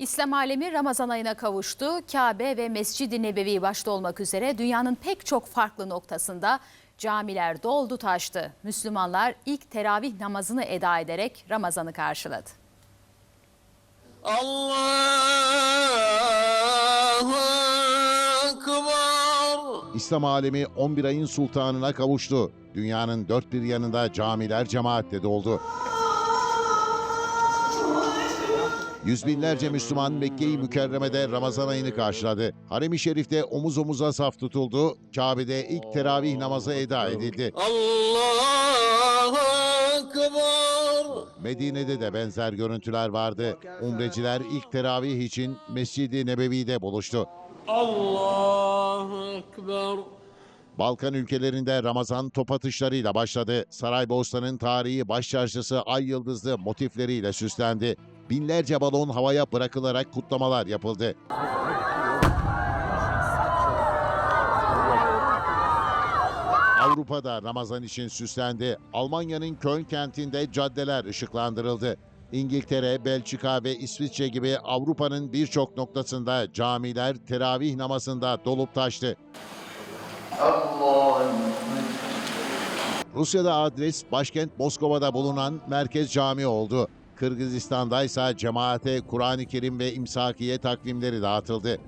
İslam alemi Ramazan ayına kavuştu. Kabe ve Mescid-i Nebevi başta olmak üzere dünyanın pek çok farklı noktasında camiler doldu taştı. Müslümanlar ilk teravih namazını eda ederek Ramazan'ı karşıladı. Allahu Ekber. İslam alemi 11 ayın sultanına kavuştu. Dünyanın dört bir yanında camiler cemaatle doldu. Yüz binlerce Müslüman Mekke-i Mükerreme'de Ramazan ayını karşıladı. Harem-i Şerif'te omuz omuza saf tutuldu. Kabe'de ilk teravih namazı eda edildi. Allahu Ekber. Medine'de de benzer görüntüler vardı. Umreciler ilk teravih için Mescid-i Nebevi'de buluştu. Allahu Ekber. Balkan ülkelerinde Ramazan top atışlarıyla başladı. Saraybosna'nın tarihi baş çarşısı ay yıldızlı motifleriyle süslendi. Binlerce balon havaya bırakılarak kutlamalar yapıldı. Avrupa'da Ramazan için süslendi. Almanya'nın Köln kentinde caddeler ışıklandırıldı. İngiltere, Belçika ve İsviçre gibi Avrupa'nın birçok noktasında camiler teravih namazında dolup taştı. Rusya'da adres başkent Moskova'da bulunan Merkez Cami oldu. Kırgızistan'da ise cemaate Kur'an-ı Kerim ve imsakiye takvimleri dağıtıldı.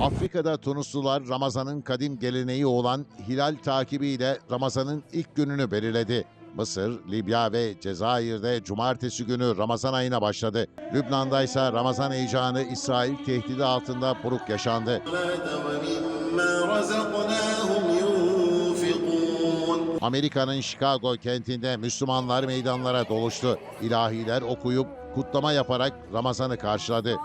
Afrika'da Tunuslular Ramazan'ın kadim geleneği olan hilal takibiyle Ramazan'ın ilk gününü belirledi. Mısır, Libya ve Cezayir'de cumartesi günü Ramazan ayına başladı. Lübnan'da ise Ramazan heyecanı İsrail tehdidi altında buruk yaşandı. Amerika'nın Chicago kentinde Müslümanlar meydanlara doluştu. İlahiler okuyup kutlama yaparak Ramazan'ı karşıladı.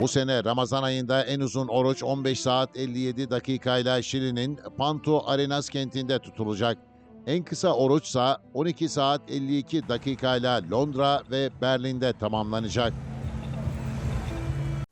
Bu sene Ramazan ayında en uzun oruç 15 saat 57 dakikayla Şili'nin Pantu Arenas kentinde tutulacak. En kısa oruçsa 12 saat 52 dakikayla Londra ve Berlin'de tamamlanacak.